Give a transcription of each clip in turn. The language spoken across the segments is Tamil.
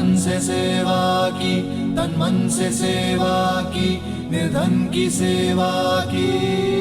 तन से सेवा की तन मन से सेवा की निर्धन की सेवा की।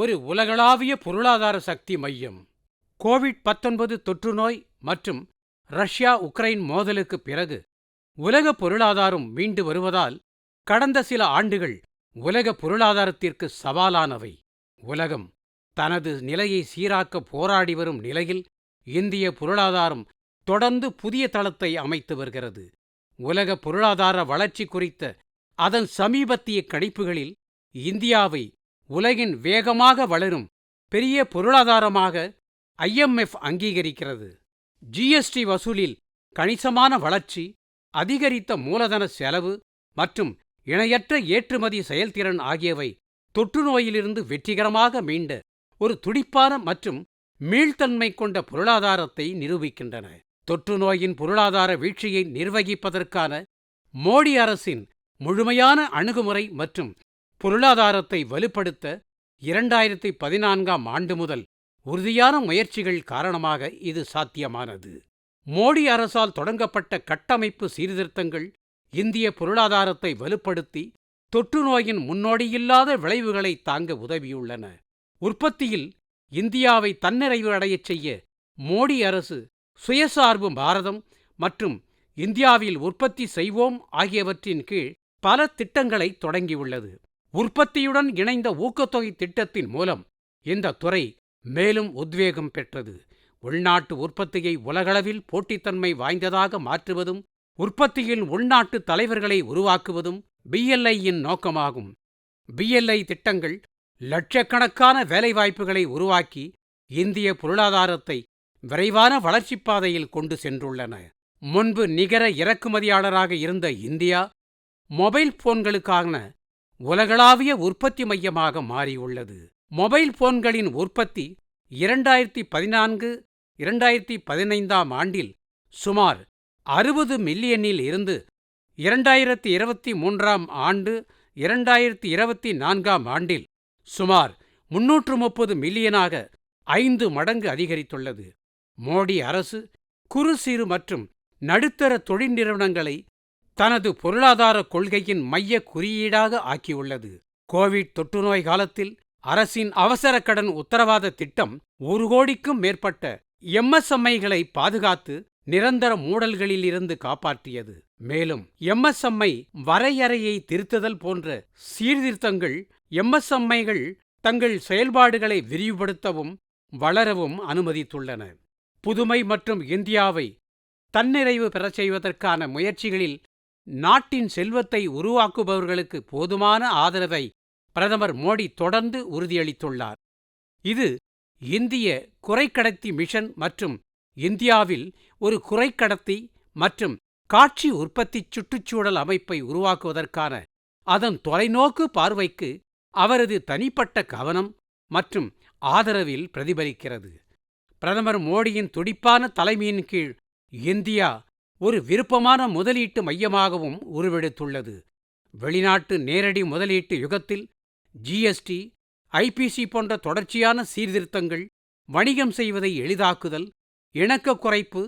ஒரு உலகளாவிய பொருளாதார சக்தி மையம். கோவிட் 19 தொற்றுநோய் மற்றும் ரஷ்யா உக்ரைன் மோதலுக்குப் பிறகு உலக பொருளாதாரம் மீண்டு வருவதால் கடந்த சில ஆண்டுகள் உலக பொருளாதாரத்திற்கு சவாலானவை. உலகம் தனது நிலையை சீராக்க போராடி வரும் நிலையில் இந்திய பொருளாதாரம் தொடர்ந்து புதிய தளத்தை அமைத்து வருகிறது. உலக பொருளாதார வளர்ச்சி குறித்த அதன் சமீபத்திய கணிப்புகளில் இந்தியாவை உலகின் வேகமாக வளரும் பெரிய பொருளாதாரமாக ஐஎம்எஃப் அங்கீகரிக்கிறது. ஜிஎஸ்டி வசூலில் கணிசமான வளர்ச்சி அதிகரித்த மூலதன செலவு மற்றும் இணையற்ற ஏற்றுமதி செயல்திறன் ஆகியவை தொற்றுநோயிலிருந்து வெற்றிகரமாக மீண்ட ஒரு துடிப்பான மற்றும் மீள்தன்மை கொண்ட பொருளாதாரத்தை நிரூபிக்கின்றன. தொற்றுநோயின் பொருளாதார வீழ்ச்சியை நிர்வகிப்பதற்கான மோடி அரசின் முழுமையான அணுகுமுறை மற்றும் பொருளாதாரத்தை வலுப்படுத்த இரண்டாயிரத்தி பதினான்காம் ஆண்டு முதல் உறுதியான முயற்சிகள் காரணமாக இது சாத்தியமானது. மோடி அரசால் தொடங்கப்பட்ட கட்டமைப்பு சீர்திருத்தங்கள் இந்திய பொருளாதாரத்தை வலுப்படுத்தி தொற்றுநோயின் முன்னோடியில்லாத விளைவுகளை தாங்க உதவியுள்ளன. உற்பத்தியில் இந்தியாவை தன்னிறைவு அடையச் செய்ய மோடி அரசு சுயசார்பு பாரதம் மற்றும் இந்தியாவில் உற்பத்தி செய்வோம் ஆகியவற்றின் கீழ் பல திட்டங்களை தொடங்கியுள்ளது. உற்பத்தியுடன் இணைந்த ஊக்கத்தொகை திட்டத்தின் மூலம் இந்த துறை மேலும் உத்வேகம் பெற்றது. உள்நாட்டு உற்பத்தியை உலகளவில் போட்டித்தன்மை வாய்ந்ததாக மாற்றுவதும் உற்பத்தியில் உள்நாட்டு தலைவர்களை உருவாக்குவதும் பிஎல்ஐயின் நோக்கமாகும். பிஎல்ஐ திட்டங்கள் லட்சக்கணக்கான வேலைவாய்ப்புகளை உருவாக்கி இந்திய பொருளாதாரத்தை விரைவான வளர்ச்சிப் பாதையில் கொண்டு சென்றுள்ளன. முன்பு நிகர இறக்குமதியாளராக இருந்த இந்தியா மொபைல் போன்களுக்கான உலகளாவிய உற்பத்தி மையமாக மாறியுள்ளது. மொபைல் போன்களின் உற்பத்தி இரண்டாயிரத்தி பதினான்கு இரண்டாயிரத்தி பதினைந்தாம் ஆண்டில் சுமார் அறுபது மில்லியனில் இருந்து இரண்டாயிரத்தி இருபத்தி மூன்றாம் ஆண்டு இரண்டாயிரத்தி இருபத்தி நான்காம் ஆண்டில் சுமார் முன்னூற்று முப்பது மில்லியனாக ஐந்து மடங்கு அதிகரித்துள்ளது. மோடி அரசு குறு சிறு மற்றும் நடுத்தர தொழில் நிறுவனங்களை தனது பொருளாதார கொள்கையின் மைய குறியீடாக ஆக்கியுள்ளது. கோவிட் தொற்றுநோய் காலத்தில் அரசின் அவசர கடன் உத்தரவாத திட்டம் ஒரு கோடிக்கும் மேற்பட்ட எம்எஸ்எம்ஐகளை பாதுகாத்து நிரந்தர மூடல்களிலிருந்து காப்பாற்றியது. மேலும் எம்எஸ்எம்ஐ வரையறையை திருத்துதல் போன்ற சீர்திருத்தங்கள் எம்எஸ்எம்ஐகள் தங்கள் செயல்பாடுகளை விரிவுபடுத்தவும் வளரவும் அனுமதித்துள்ளன. புதுமை மற்றும் இந்தியாவை தன்னிறைவு பெறச் செய்வதற்கான முயற்சிகளில் நாட்டின் செல்வத்தை உருவாக்குபவர்களுக்கு போதுமான ஆதரவை பிரதமர் மோடி தொடர்ந்து உறுதியளித்துள்ளார். இது இந்திய குறைக்கடத்தி மிஷன் மற்றும் இந்தியாவில் ஒரு குறைக்கடத்தி மற்றும் காட்சி உற்பத்தி சுற்றுச்சூழல் அமைப்பை உருவாக்குவதற்கான அதன் தொலைநோக்கு பார்வைக்கு அவரது தனிப்பட்ட கவனம் மற்றும் ஆதரவில் பிரதிபலிக்கிறது. பிரதமர் மோடியின் துடிப்பான தலைமையின் கீழ் இந்தியா ஒரு விருப்பமான முதலீட்டு மையமாகவும் உருவெடுத்துள்ளது. வெளிநாட்டு நேரடி முதலீட்டு யுகத்தில் ஜிஎஸ்டி ஐபிசி போன்ற தொடர்ச்சியான சீர்திருத்தங்கள் வணிகம் செய்வதை எளிதாக்குதல் இணக்க குறைப்பு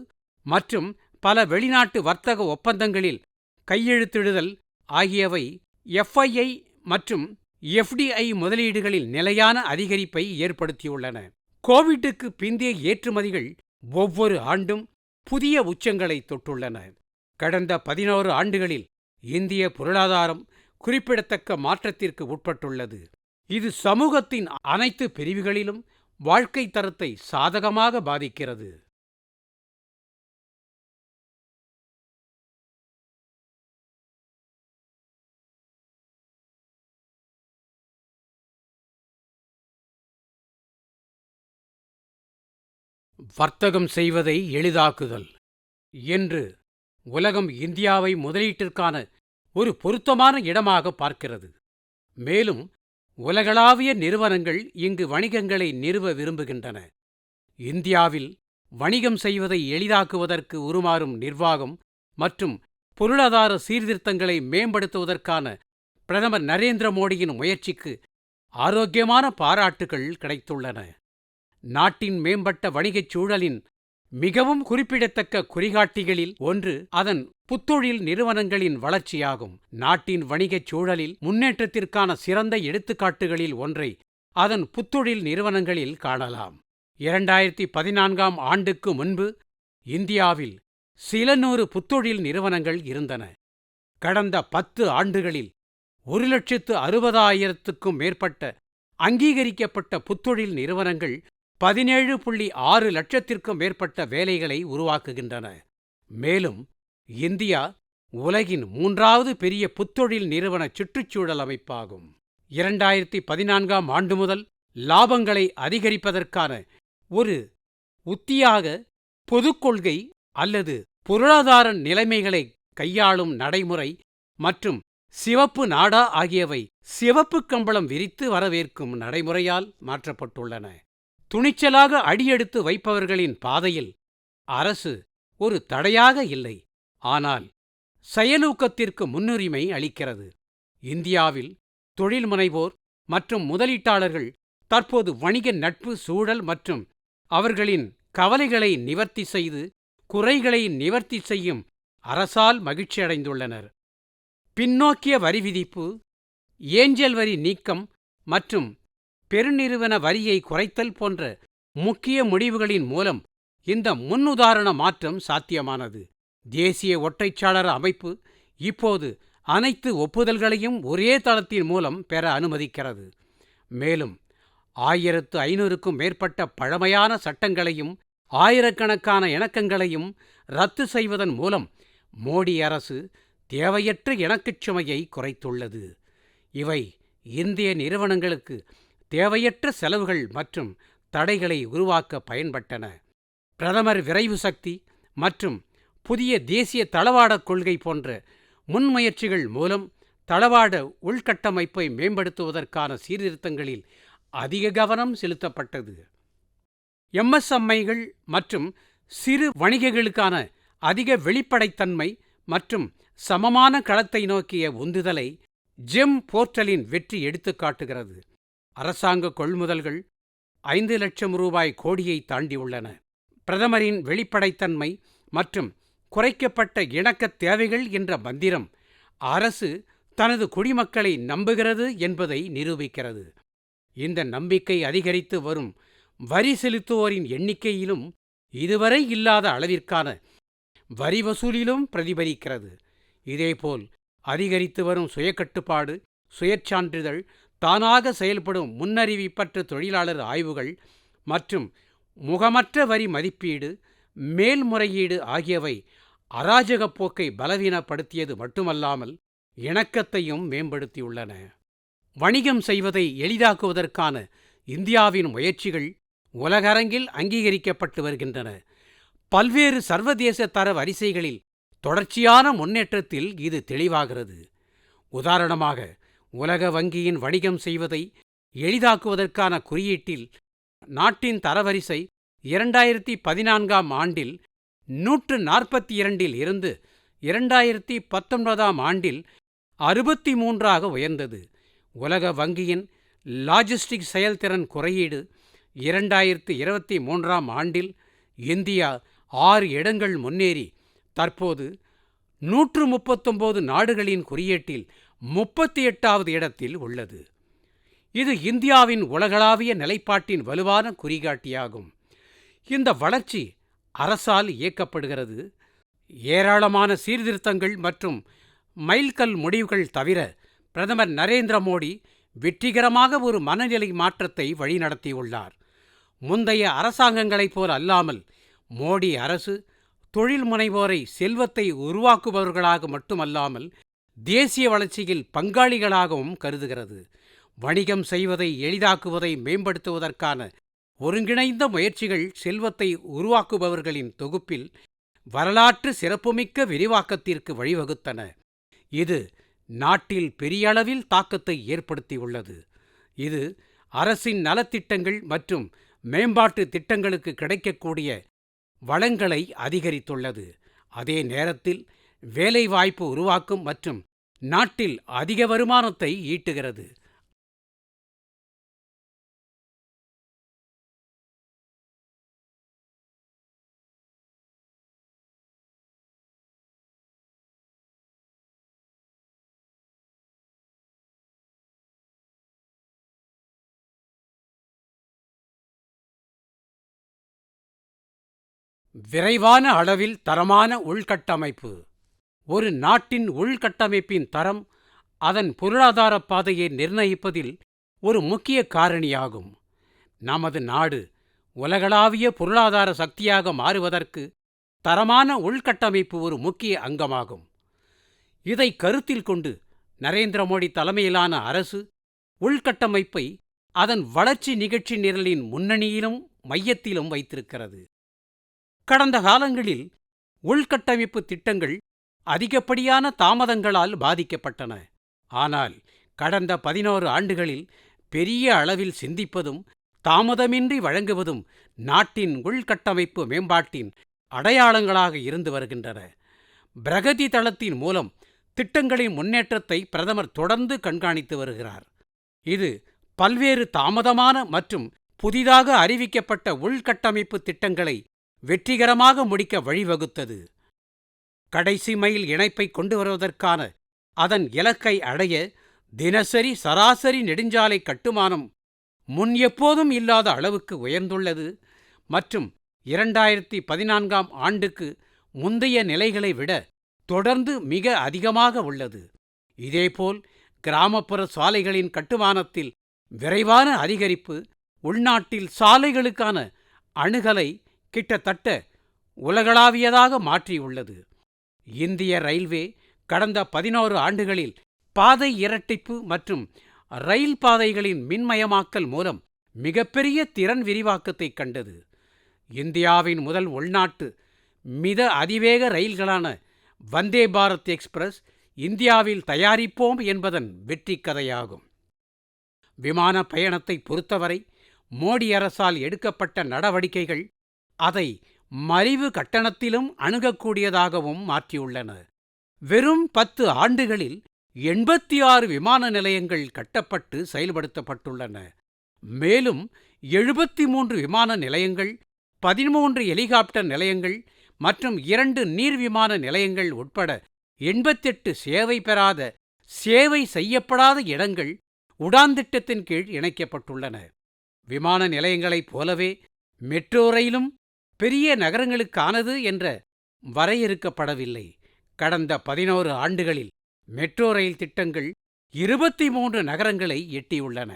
மற்றும் பல வெளிநாட்டு வர்த்தக ஒப்பந்தங்களில் கையெழுத்திடுதல் ஆகியவை எஃப்ஐஐ மற்றும் எஃப்டிஐ முதலீடுகளில் நிலையான அதிகரிப்பை ஏற்படுத்தியுள்ளன. கோவிட்டுக்கு பிந்தைய ஏற்றுமதிகள் ஒவ்வொரு ஆண்டும் புதிய உச்சங்களை தொட்டுள்ளன. கடந்த பதினோரு ஆண்டுகளில் இந்திய பொருளாதாரம் குறிப்பிடத்தக்க மாற்றத்திற்கு உட்பட்டுள்ளது. இது சமூகத்தின் அனைத்து பிரிவுகளிலும் வாழ்க்கை தரத்தை சாதகமாக பாதிக்கிறது. வர்த்தகம் செய்வதை எளிதாக்குதல் என்று உலகம் இந்தியாவை முதலீட்டிற்கான ஒரு பொருத்தமான இடமாக பார்க்கிறது. மேலும் உலகளாவிய நிறுவனங்கள் இங்கு வணிகங்களை நிறுவ விரும்புகின்றன. இந்தியாவில் வணிகம் செய்வதை எளிதாக்குவதற்கு உருமாறும் நிர்வாகம் மற்றும் பொருளாதார சீர்திருத்தங்களை மேம்படுத்துவதற்கான பிரதமர் நரேந்திர மோடியின் முயற்சிக்கு ஆரோக்கியமான பாராட்டுகள் கிடைத்துள்ளன. நாட்டின் மேம்பட்ட வணிகச் சூழலின் மிகவும் குறிப்பிடத்தக்க குறிகாட்டிகளில் ஒன்று அதன் புத்தொழில் நிறுவனங்களின் வளர்ச்சியாகும். நாட்டின் வணிகச் சூழலில் முன்னேற்றத்திற்கான சிறந்த எடுத்துக்காட்டுகளில் ஒன்றை அதன் புத்தொழில் நிறுவனங்களில் காணலாம். இரண்டாயிரத்தி பதினான்காம் ஆண்டுக்கு முன்பு இந்தியாவில் சில நூறு புத்தொழில் நிறுவனங்கள் இருந்தன. கடந்த பத்து ஆண்டுகளில் ஒரு லட்சத்து அறுபதாயிரத்துக்கும் மேற்பட்ட அங்கீகரிக்கப்பட்ட புத்தொழில் நிறுவனங்கள் பதினேழு புள்ளி ஆறு லட்சத்திற்கும் மேற்பட்ட வேலைகளை உருவாக்குகின்றன. மேலும் இந்தியா உலகின் மூன்றாவது பெரிய புத்தொழில் நிறுவன சுற்றுச்சூழல் அமைப்பாகும். இரண்டாயிரத்தி பதினான்காம் ஆண்டு முதல் லாபங்களை அதிகரிப்பதற்கான ஒரு உத்தியாக பொதுக்கொள்கை அல்லது பொருளாதார நிலைமைகளை கையாளும் நடைமுறை மற்றும் சிவப்பு நாடா ஆகியவை சிவப்பு கம்பளம் விரித்து வரவேற்கும் நடைமுறையால் மாற்றப்பட்டுள்ளன. துணிச்சலாக அடியெடுத்து வைப்பவர்களின் பாதையில் அரசு ஒரு தடையாக இல்லை. ஆனால் செயலூக்கத்திற்கு முன்னுரிமை அளிக்கிறது. இந்தியாவில் தொழில் முனைவோர் மற்றும் முதலீட்டாளர்கள் தற்போது வணிக நட்பு சூழல் மற்றும் அவர்களின் கவலைகளை நிவர்த்தி செய்து குறைகளை நிவர்த்தி செய்யும் அரசால் மகிழ்ச்சியடைந்துள்ளனர். பின்னோக்கிய வரி விதிப்பு ஏஞ்சல் வரி நீக்கம் மற்றும் பெருநிறுவன வரியை குறைத்தல் போன்ற முக்கிய முடிவுகளின் மூலம் இந்த முன்னுதாரண மாற்றம் சாத்தியமானது. தேசிய ஒற்றைச்சாளர அமைப்பு இப்போது அனைத்து ஒப்புதல்களையும் ஒரே தளத்தின் மூலம் பெற அனுமதிக்கிறது. மேலும் ஆயிரத்து ஐநூறுக்கும் மேற்பட்ட பழமையான சட்டங்களையும் ஆயிரக்கணக்கான இணக்கங்களையும் ரத்து செய்வதன் மூலம் மோடி அரசு தேவையற்ற இணக்குச் சுமையை குறைத்துள்ளது. இவை இந்திய நிறுவனங்களுக்கு தேவையற்ற செலவுகள் மற்றும் தடைகளை உருவாக்க பயன்பட்டன. பிரதமர் விரைவு சக்தி மற்றும் புதிய தேசிய தளவாடக் கொள்கை போன்ற முன்முயற்சிகள் மூலம் தளவாட உள்கட்டமைப்பை மேம்படுத்துவதற்கான சீர்திருத்தங்களில் அதிக கவனம் செலுத்தப்பட்டது. எம்எஸ்எம்ஐகள் மற்றும் சிறு வணிகங்களுக்கான அதிக வெளிப்படைத்தன்மை மற்றும் சமமான களத்தை நோக்கிய உந்துதலை ஜெம் போர்ட்டலின் வெற்றி எடுத்துக்காட்டுகிறது. அரசாங்க கொள்முதல்கள் ஐந்து லட்சம் ரூபாய் கோடியை தாண்டியுள்ளன. பிரதமரின் வெளிப்படைத்தன்மை மற்றும் குறைக்கப்பட்ட இணக்கத் தேவைகள் என்ற மந்திரம் அரசு தனது குடிமக்களை நம்புகிறது என்பதை நிரூபிக்கிறது. இந்த நம்பிக்கை அதிகரித்து வரும் வரி செலுத்துவோரின் எண்ணிக்கையிலும் இதுவரை இல்லாத அளவிற்கான வரி வசூலிலும் பிரதிபலிக்கிறது. இதேபோல் அதிகரித்து வரும் சுயக்கட்டுப்பாடு சுயச்சான்றிதழ் தானாக செயல்படும் முன்னறிவிப்பற்ற தொழிலாளர் ஆய்வுகள் மற்றும் முகமற்ற வரி மதிப்பீடு மேல்முறையீடு ஆகியவை அராஜகப் போக்கை பலவீனப்படுத்தியது மட்டுமல்லாமல் இணக்கத்தையும் மேம்படுத்தியுள்ளன. வணிகம் செய்வதை எளிதாக்குவதற்கான இந்தியாவின் முயற்சிகள் உலகரங்கில் அங்கீகரிக்கப்பட்டு வருகின்றன. பல்வேறு சர்வதேச தர வரிசைகளில் தொடர்ச்சியான முன்னேற்றத்தில் இது தெளிவாகிறது. உதாரணமாக உலக வங்கியின் வணிகம் செய்வதை எளிதாக்குவதற்கான குறியீட்டில் நாட்டின் தரவரிசை இரண்டாயிரத்தி பதினான்காம் ஆண்டில் நூற்று நாற்பத்தி இரண்டில் இருந்து இரண்டாயிரத்தி பத்தொன்பதாம் ஆண்டில் அறுபத்தி மூன்றாக உயர்ந்தது. உலக வங்கியின் லாஜிஸ்டிக் செயல்திறன் குறையீடு இரண்டாயிரத்து இருபத்தி மூன்றாம் ஆண்டில் இந்தியா ஆறு இடங்கள் முன்னேறி தற்போது நூற்று முப்பத்தொம்போது நாடுகளின் குறியீட்டில் முப்பத்தி எட்டாவது இடத்தில் உள்ளது. இது இந்தியாவின் உலகளாவிய நிலைப்பாட்டின் வலுவான குறிகாட்டியாகும். இந்த வளர்ச்சி அரசால் இயக்கப்படுகிறது. ஏராளமான சீர்திருத்தங்கள் மற்றும் மைல்கல் முடிவுகள் தவிர பிரதமர் நரேந்திர மோடி வெற்றிகரமாக ஒரு மனநிலை மாற்றத்தை வழிநடத்தியுள்ளார். முந்தைய அரசாங்கங்களைப் போல் அல்லாமல் மோடி அரசு தொழில் முனைவோரை செல்வத்தை உருவாக்குபவர்களாக மட்டுமல்லாமல் தேசிய வளர்ச்சியில் பங்காளிகளாகவும் கருதுகிறது. வணிகம் செய்வதை எளிதாக்குவதை மேம்படுத்துவதற்கான ஒருங்கிணைந்த முயற்சிகள் செல்வத்தை உருவாக்குபவர்களின் தொகுப்பில் வரலாற்று சிறப்புமிக்க விரிவாக்கத்திற்கு வழிவகுத்தன. இது நாட்டில் பெரியளவில் தாக்கத்தை ஏற்படுத்தியுள்ளது. இது அரசின் நலத்திட்டங்கள் மற்றும் மேம்பாட்டு திட்டங்களுக்கு கிடைக்கக்கூடிய வளங்களை அதிகரித்துள்ளது. அதே நேரத்தில் வேலைவாய்ப்பு உருவாக்கும் மற்றும் நாட்டில் அதிக வருமானத்தை ஈட்டுகிறது. விரைவான அளவில் தரமான உள்கட்டமைப்பு. ஒரு நாட்டின் உள்கட்டமைப்பின் தரம் அதன் பொருளாதார பாதையை நிர்ணயிப்பதில் ஒரு முக்கிய காரணியாகும். நமது நாடு உலகளாவிய பொருளாதார சக்தியாக மாறுவதற்கு தரமான உள்கட்டமைப்பு ஒரு முக்கிய அங்கமாகும். இதை கருத்தில் கொண்டு நரேந்திர மோடி தலைமையிலான அரசு உள்கட்டமைப்பை அதன் வளர்ச்சி நிகழ்ச்சி நிரலின் முன்னணியிலும் மையத்திலும் வைத்திருக்கிறது. கடந்த காலங்களில் உள்கட்டமைப்பு திட்டங்கள் அதிகப்படியான தாமதங்களால் பாதிக்கப்பட்டன. ஆனால் கடந்த பதினோரு ஆண்டுகளில் பெரிய அளவில் சிந்திப்பதும் தாமதமின்றி வழங்குவதும் நாட்டின் உள்கட்டமைப்பு மேம்பாட்டின் அடையாளங்களாக இருந்து வருகின்றன. பிரகதி தளத்தின் மூலம் திட்டங்களின் முன்னேற்றத்தை பிரதமர் தொடர்ந்து கண்காணித்து வருகிறார். இது பல்வேறு தாமதமான மற்றும் புதிதாக அறிவிக்கப்பட்ட உள்கட்டமைப்பு திட்டங்களை வெற்றிகரமாக முடிக்க வழிவகுத்தது. கடைசி மைல் இணைப்பை கொண்டு வருவதற்கான அதன் இலக்கை அடைய தினசரி சராசரி நெடுஞ்சாலை கட்டுமானம் முன் எப்போதும் இல்லாத அளவுக்கு உயர்ந்துள்ளது மற்றும் இரண்டாயிரத்தி பதினான்காம் ஆண்டுக்கு முந்தைய நிலைகளை விட தொடர்ந்து மிக அதிகமாக உள்ளது. இதேபோல் கிராமப்புற சாலைகளின் கட்டுமானத்தில் விரைவான அதிகரிப்பு உள்நாட்டில் சாலைகளுக்கான அணுகலை கிட்டத்தட்ட உலகளாவியதாக மாற்றியுள்ளது. இந்திய ரயில்வே கடந்த பதினோரு ஆண்டுகளில் பாதை இரட்டிப்பு மற்றும் ரயில் பாதைகளின் மின்மயமாக்கல் மூலம் மிகப்பெரிய திறன் விரிவாக்கத்தை கண்டது. இந்தியாவின் முதல் உள்நாட்டு மித அதிவேக ரயில்களான வந்தே பாரத் எக்ஸ்பிரஸ் இந்தியாவில் தயாரிப்போம் என்பதன் வெற்றி கதையாகும். விமான பயணத்தை பொறுத்தவரை மோடி அரசால் எடுக்கப்பட்ட நடவடிக்கைகள் அதை மலிவு கட்டணத்திலும் அணுகக்கூடியதாகவும் மாற்றியுள்ளன. வெறும் பத்து ஆண்டுகளில் எண்பத்தி ஆறு விமான நிலையங்கள் கட்டப்பட்டு செயல்படுத்தப்பட்டுள்ளன. மேலும் எழுபத்தி மூன்று விமான நிலையங்கள் பதிமூன்று ஹெலிகாப்டர் நிலையங்கள் மற்றும் இரண்டு நீர் விமான நிலையங்கள் உட்பட எண்பத்தெட்டு சேவை பெறாத சேவை செய்யப்படாத இடங்கள் உடான் திட்டத்தின் கீழ் இணைக்கப்பட்டுள்ளன. விமான நிலையங்களைப் போலவே மெட்ரோ ரயிலும் பெரிய நகரங்களுக்கானது என்ற வரையறுக்கப்படவில்லை. கடந்த பதினோரு ஆண்டுகளில் மெட்ரோ ரயில் திட்டங்கள் இருபத்தி மூன்று நகரங்களை எட்டியுள்ளன.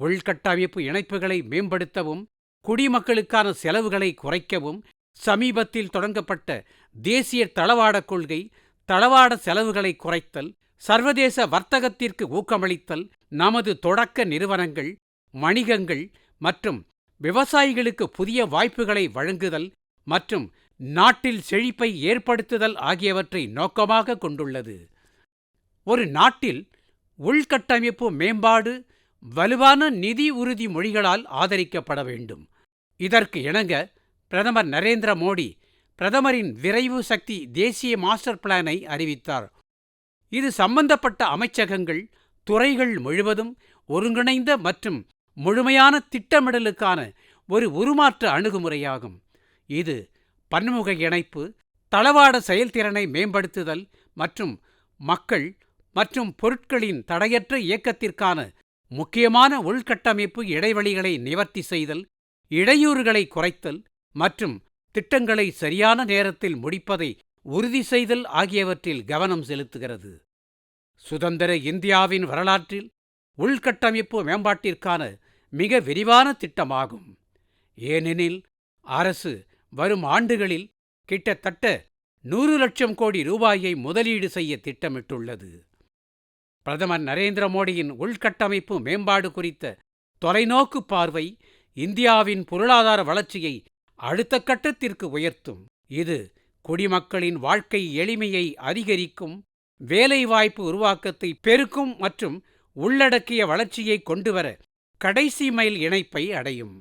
உள்கட்டமைப்பு இணைப்புகளை மேம்படுத்தவும் குடிமக்களுக்கான செலவுகளை குறைக்கவும் சமீபத்தில் தொடங்கப்பட்ட தேசிய தளவாடக் கொள்கை தளவாட செலவுகளை குறைத்தல் சர்வதேச வர்த்தகத்திற்கு ஊக்கமளித்தல் நமது தொடக்க நிறுவனங்கள் வணிகங்கள் மற்றும் விவசாயிகளுக்கு புதிய வாய்ப்புகளை வழங்குதல் மற்றும் நாட்டில் செழிப்பை ஏற்படுத்துதல் ஆகியவற்றை நோக்கமாக கொண்டுள்ளது. ஒரு நாட்டில் உள்கட்டமைப்பு மேம்பாடு வலுவான நிதி உறுதி மொழிகளால் ஆதரிக்கப்பட வேண்டும். இதற்கு இணங்க பிரதமர் நரேந்திர மோடி பிரதமரின் விரைவு சக்தி தேசிய மாஸ்டர் பிளானை அறிவித்தார். இது சம்பந்தப்பட்ட அமைச்சகங்கள் துறைகள் முழுவதும் ஒருங்கிணைந்த மற்றும் முழுமையான திட்டமிடலுக்கான ஒரு உருமாற்ற அணுகுமுறையாகும். இது பன்முக இணைப்பு தளவாட செயல்திறனை மேம்படுத்துதல் மற்றும் மக்கள் மற்றும் பொருட்களின் தடையற்ற இயக்கத்திற்கான முக்கியமான உள்கட்டமைப்பு இடைவெளிகளை நிவர்த்தி செய்தல் இடையூறுகளை குறைத்தல் மற்றும் திட்டங்களை சரியான நேரத்தில் முடிப்பதை உறுதி செய்தல் ஆகியவற்றில் கவனம் செலுத்துகிறது. சுதந்திர இந்தியாவின் வரலாற்றில் உள்கட்டமைப்பு மேம்பாட்டிற்கான மிக விரிவான திட்டமாகும். ஏனெனில் அரசு வரும் ஆண்டுகளில் கிட்டத்தட்ட நூறு லட்சம் கோடி ரூபாயை முதலீடு செய்ய திட்டமிட்டுள்ளது. பிரதமர் நரேந்திர மோடியின் உள்கட்டமைப்பு மேம்பாடு குறித்த தொலைநோக்கு பார்வை இந்தியாவின் பொருளாதார வளர்ச்சியை அடுத்த கட்டத்திற்கு உயர்த்தும். இது குடிமக்களின் வாழ்க்கை எளிமையை அதிகரிக்கும் வேலைவாய்ப்பு உருவாக்கத்தை பெருக்கும் மற்றும் உள்ளடக்கிய வளர்ச்சியை கொண்டுவர கடைசி மைல் இணைப்பை அடையும்.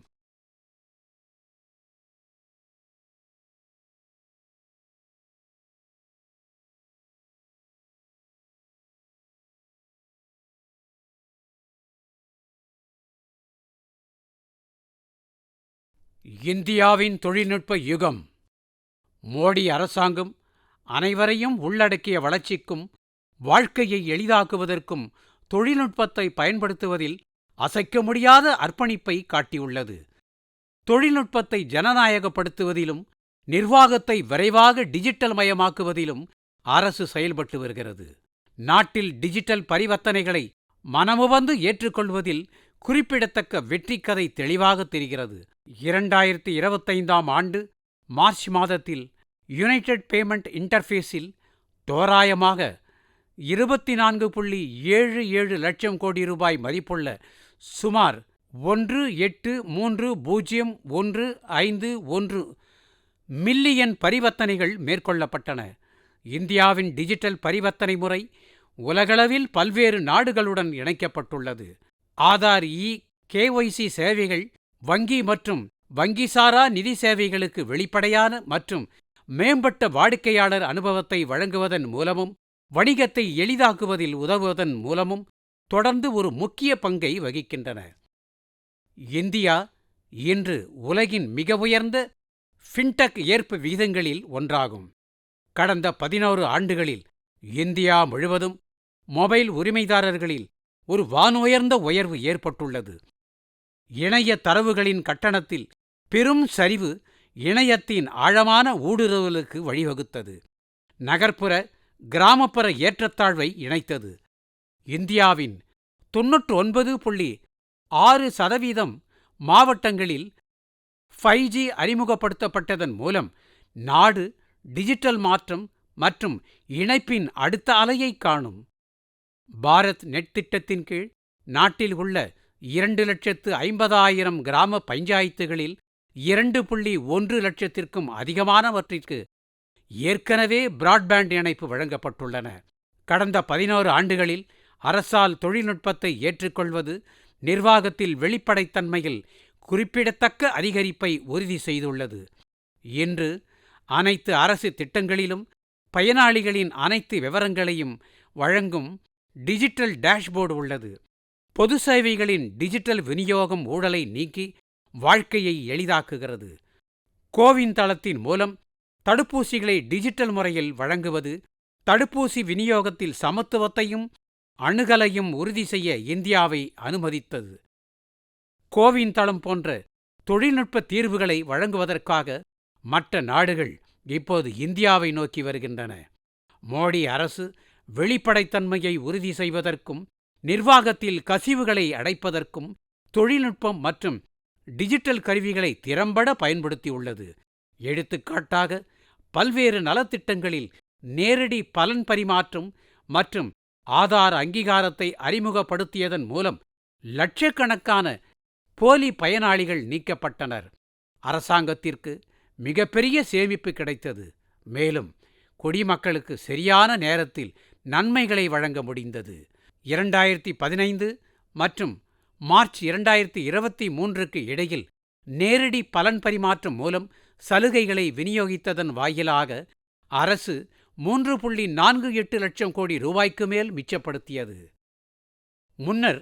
இந்தியாவின் தொழில்நுட்ப யுகம். மோடி அரசாங்கம் அனைவரையும் உள்ளடக்கிய வளர்ச்சிக்கும் வாழ்க்கையை எளிதாக்குவதற்கும் தொழில்நுட்பத்தை பயன்படுத்துவதில் அசைக்க முடியாத அர்ப்பணிப்பை காட்டியுள்ளது. தொழில்நுட்பத்தை ஜனநாயகப்படுத்துவதிலும் நிர்வாகத்தை விரைவாக டிஜிட்டல் மயமாக்குவதிலும் அரசு செயல்பட்டு வருகிறது. நாட்டில் டிஜிட்டல் பரிவர்த்தனைகளை மனமுவந்து ஏற்றுக்கொள்வதில் குறிப்பிடத்தக்க வெற்றி கதை தெளிவாக தெரிகிறது. இரண்டாயிரத்தி இருபத்தைந்தாம் ஆண்டு மார்ச் மாதத்தில் யுனைடெட் பேமெண்ட் இன்டர்ஃபேஸில் தோராயமாக இருபத்தி நான்கு புள்ளி ஏழு ஏழு லட்சம் கோடி ரூபாய் மதிப்புள்ள சுமார் ஒன்று எட்டு மூன்று பூஜ்ஜியம் ஒன்று ஐந்து ஒன்று மில்லியன் பரிவர்த்தனைகள் மேற்கொள்ளப்பட்டன. இந்தியாவின் டிஜிட்டல் பரிவர்த்தனை முறை உலகளவில் பல்வேறு நாடுகளுடன் இணைக்கப்பட்டுள்ளது. ஆதார் இ கேஒய்சி சேவைகள் வங்கி மற்றும் வங்கிசாரா நிதி சேவைகளுக்கு வெளிப்படையான மற்றும் மேம்பட்ட வாடிக்கையாளர் அனுபவத்தை வழங்குவதன் மூலமும் வணிகத்தை எளிதாக்குவதில் உதவுவதன் மூலமும் தொடர்ந்து ஒரு முக்கிய பங்கை வகிக்கின்றன. இந்தியா இன்று உலகின் மிக உயர்ந்த ஃபின்டெக் ஏற்பு விகிதங்களில் ஒன்றாகும். கடந்த பதினோரு ஆண்டுகளில் இந்தியா முழுவதும் மொபைல் உரிமைதாரர்களில் ஒரு வானுயர்ந்த உயர்வு ஏற்பட்டுள்ளது. இணைய தரவுகளின் கட்டணத்தில் பெரும் சரிவு இணையத்தின் ஆழமான ஊடுருவலுக்கு வழிவகுத்தது. நகர்ப்புற கிராமப்புற ஏற்றத்தாழ்வை இணைத்தது. இந்தியாவின் தொன்னூற்று ஒன்பது புள்ளி ஆறு சதவீதம் மாவட்டங்களில் ஃபைவ் ஜி அறிமுகப்படுத்தப்பட்டதன் மூலம் நாடு டிஜிட்டல் மாற்றம் மற்றும் இணைப்பின் அடுத்த அலையை காணும். பாரத் நெட் திட்டத்தின் கீழ் நாட்டில் உள்ள இரண்டு லட்சத்து ஐம்பதாயிரம் கிராம பஞ்சாயத்துகளில் இரண்டு புள்ளி ஒன்று லட்சத்திற்கும் அதிகமானவற்றிற்கு ஏற்கனவே பிராட்பேண்ட் இணைப்பு வழங்கப்பட்டுள்ளன. கடந்த பதினோரு ஆண்டுகளில் அரசால் தொழில்நுட்பத்தை ஏற்றுக்கொள்வது நிர்வாகத்தில் வெளிப்படைத்தன்மையில் குறிப்பிடத்தக்க அதிகரிப்பை உறுதி செய்துள்ளது. இன்று அனைத்து அரசு திட்டங்களிலும் பயனாளிகளின் அனைத்து விவரங்களையும் வழங்கும் டிஜிட்டல் டேஷ்போர்டு உள்ளது. பொது சேவைகளின் டிஜிட்டல் விநியோகம் ஊழலை நீக்கி வாழ்க்கையை எளிதாக்குகிறது. கோவின் தளத்தின் மூலம் தடுப்பூசிகளை டிஜிட்டல் முறையில் வழங்குவது தடுப்பூசி விநியோகத்தில் சமத்துவத்தையும் அணுகலையும் உறுதி செய்ய இந்தியாவை அனுமதித்தது. கோவின் தளம் போன்ற தொழில்நுட்ப தீர்வுகளை வழங்குவதற்காக மற்ற நாடுகள் இப்போது இந்தியாவை நோக்கி வருகின்றன. மோடி அரசு வெளிப்படைத்தன்மையை உறுதி செய்வதற்கும் நிர்வாகத்தில் கசிவுகளை அடைப்பதற்கும் தொழில்நுட்பம் மற்றும் டிஜிட்டல் கருவிகளை திறம்பட பயன்படுத்தியுள்ளது. எடுத்துக்காட்டாக பல்வேறு நலத்திட்டங்களில் நேரடி பலன் பரிமாற்றம் மற்றும் ஆதார் அங்கீகாரத்தை அறிமுகப்படுத்தியதன் மூலம் லட்சக்கணக்கான போலி பயனாளிகள் நீக்கப்பட்டனர். அரசாங்கத்திற்கு மிகப்பெரிய சேமிப்பு கிடைத்தது. மேலும் குடிமக்களுக்கு சரியான நேரத்தில் நன்மைகளை வழங்க முடிந்தது. இரண்டாயிரத்தி பதினைந்து மற்றும் மார்ச் இரண்டாயிரத்தி இருபத்தி மூன்றுக்கு இடையில் நேரடி பலன் பரிமாற்றம் மூலம் சலுகைகளை விநியோகித்ததன் வாயிலாக அரசு மூன்று புள்ளி நான்கு எட்டு லட்சம் கோடி ரூபாய்க்கு மேல் மிச்சப்படுத்தியது. முன்னர்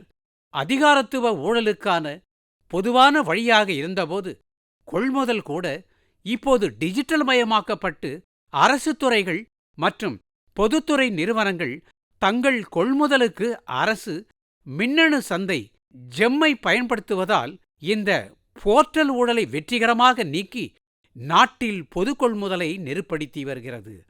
அதிகாரத்துவ ஊழலுக்கான பொதுவான வழியாக இருந்தபோது கொள்முதல் கூட இப்போது டிஜிட்டல் மயமாக்கப்பட்டு அரசு துறைகள் மற்றும் பொதுத்துறை நிறுவனங்கள் தங்கள் கொள்முதலுக்கு அரசு மின்னணு சந்தை ஜெம்மை பயன்படுத்துவதால் இந்த போர்ட்டல் ஊழலை வெற்றிகரமாக நீக்கி நாட்டில் பொது கொள்முதலை நெருப்படுத்தி வருகிறது.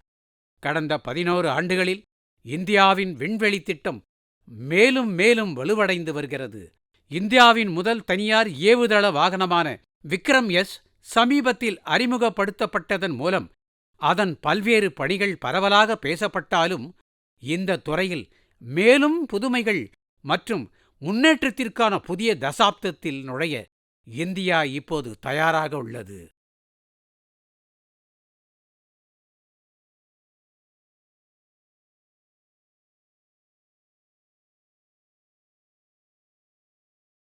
கடந்த பதினோரு ஆண்டுகளில் இந்தியாவின் விண்வெளி திட்டம் மேலும் மேலும் வலுவடைந்து வருகிறது. இந்தியாவின் முதல் தனியார் ஏவுதள வாகனமான விக்ரம் எஸ் சமீபத்தில் அறிமுகப்படுத்தப்பட்டதன் மூலம் அதன் பல்வேறு பணிகள் பரவலாக பேசப்பட்டாலும் இந்த துறையில் மேலும் புதுமைகள் மற்றும் முன்னேற்றத்திற்கான புதிய தசாப்தத்தில் நுழைய இந்தியா இப்போது தயாராக உள்ளது.